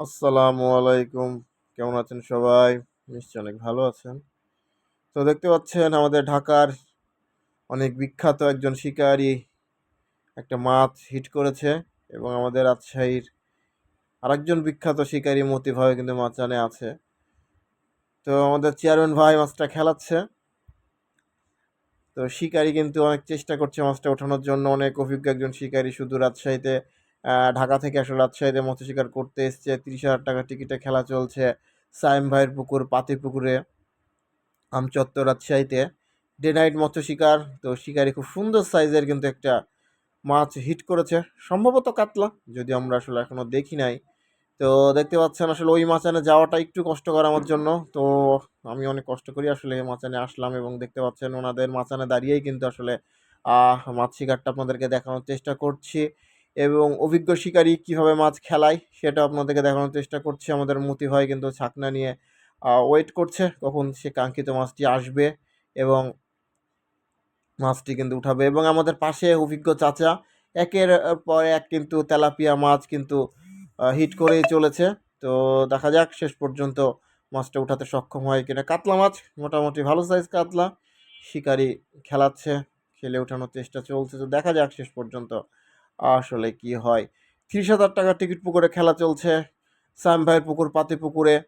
আসসালামু আলাইকুম। কেমন আছেন সবাই? নিশ্চয়ই অনেক ভালো আছেন। তো দেখতে পাচ্ছেন, আমাদের ঢাকার অনেক বিখ্যাত একজন শিকারী একটা মাছ হিট করেছে এবং আমাদের রাজশাহীর আরেকজন বিখ্যাত শিকারী মতি ভাই কিন্তু মাচানে আছে। তো আমাদের চেয়ারম্যান ভাই মাছটা খেলাচ্ছে। তো শিকারী কিন্তু অনেক চেষ্টা করছে মাছটা ওঠানোর জন্য। অনেক অভিজ্ঞ একজন শিকারী শুধু রাজশাহীতে ঢাকা থেকে আসলে রাজশাহীতে মৎস্য শিকার করতে এসছে। তিরিশ হাজার টাকা টিকিটে খেলা চলছে সাইম ভাইয়ের পুকুর, পাতি পুকুরে। আমচত্বর, রাজশাহীতে। ডে নাইট মৎস্য শিকার, তো শিকারি খুব সুন্দর সাইজের কিন্তু একটা মাছ হিট করেছে। সম্ভবত কাতলা যদি আমরা আসলে এখনও দেখি নাই। তো দেখতে পাচ্ছেন আসলে ওই মাচানে যাওয়াটা একটু কষ্টকর আমার জন্য। তো আমি অনেক কষ্ট করি আসলে এই মাচানে আসলাম এবং দেখতে পাচ্ছেন ওনাদের মাচানে দাঁড়িয়েই কিন্তু আসলে মাছ শিকারটা আপনাদেরকে দেখানোর চেষ্টা করছি। এবং অভিজ্ঞ শিকারী কীভাবে মাছ খেলায়, সেটা আপনাদেরকে দেখানোর চেষ্টা করছি। আমাদের মতি ভাই কিন্তু ছাকনা নিয়ে ওয়েট করছে, কখন সে কাঙ্ক্ষিত মাছটি আসবে এবং মাছটি কিন্তু উঠাবে। এবং আমাদের পাশে অভিজ্ঞ চাচা, একের পর এক কিন্তু তেলাপিয়া মাছ কিন্তু হিট করেই চলেছে। তো দেখা যাক, শেষ পর্যন্ত মাছটা উঠাতে সক্ষম হয় কিনা। কাতলা মাছ, মোটামুটি ভালো সাইজ কাতলা। শিকারি খেলাচ্ছে, খেলে ওঠানোর চেষ্টা চলছে। তো দেখা যাক, শেষ পর্যন্ত আসলে কি হয়? তিরিশ হাজার টাকার টিকিট পুকুরে খেলা চলছে সাম ভাইয়ের পুকুর, পাতি পুকুরে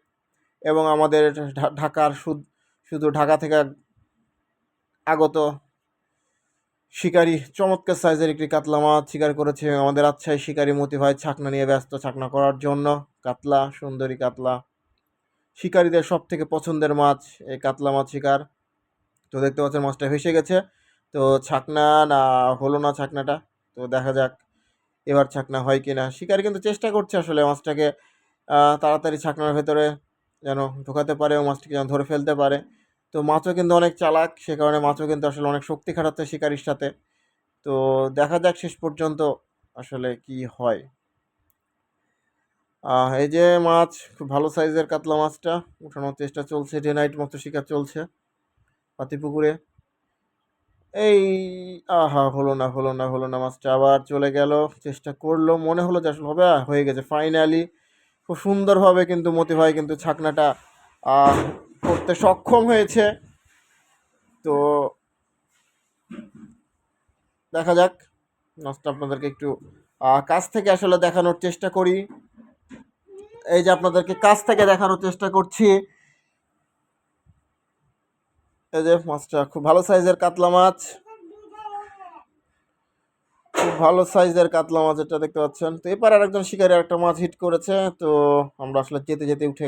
এবং আমাদের ঢাকার শুধ- ঢাকা থেকে আগত শিকারি চমৎকার সাইজের একটি কাতলা মাছ শিকার করেছে আমাদের রাজশাহী শিকারি মতি ভাই ছাকনা নিয়ে ব্যস্ত ছাকনা করার জন্য। কাতলা, সুন্দরী কাতলা। শিকারীদের সব থেকে পছন্দের মাছ এই কাতলা মাছ শিকার। তো দেখতে পাচ্ছেন মাছটা ভেসে গেছে। তো ছাকনা না হলো না ছাকনাটা। তো দেখা যাক এবার ছাকনা হয় কি না শিকারি কিন্তু চেষ্টা করছে আসলে মাছটাকে তাড়াতাড়ি ছাকনার ভেতরে যেন ঢোকাতে পারে ও মাছটিকে যেন ধরে ফেলতে পারে। তো মাছও কিন্তু অনেক চালাক, সে কারণে মাছও কিন্তু আসলে অনেক শক্তি খাটাচ্ছে শিকারির সাথে। তো দেখা যাক শেষ পর্যন্ত আসলে কি হয়। এই যে মাছ, খুব ভালো সাইজের কাতলা মাছটা, উঠানোর চেষ্টা চলছে ডে নাইট মতো শিকার চলছে, পাতিপুকুরে। এই, আহা, হলো না হলো না হলো না মাছটা আবার চলে গেল। চেষ্টা করল, মনে হলো যে আসলে হবে, হয়ে গেছে ফাইনালি খুব সুন্দরভাবে কিন্তু মতি ভাই কিন্তু ছাকনাটা করতে সক্ষম হয়েছে। তো দেখা যাক মাছটা আপনাদেরকে একটু কাছ থেকে আসলে দেখানোর চেষ্টা করি। এই যে আপনাদেরকে কাছ থেকে দেখানোর চেষ্টা করছি। এই যে মাছটা, খুব ভালো সাইজের কাতলা মাছ। খুব ভালো সাইজের কাতলা মাছ এটা দেখতে পাচ্ছেন। তো এবার আর একজন শিকারী একটা মাছ হিট করেছে, তো আমরা আসলে যেতে যেতে উঠে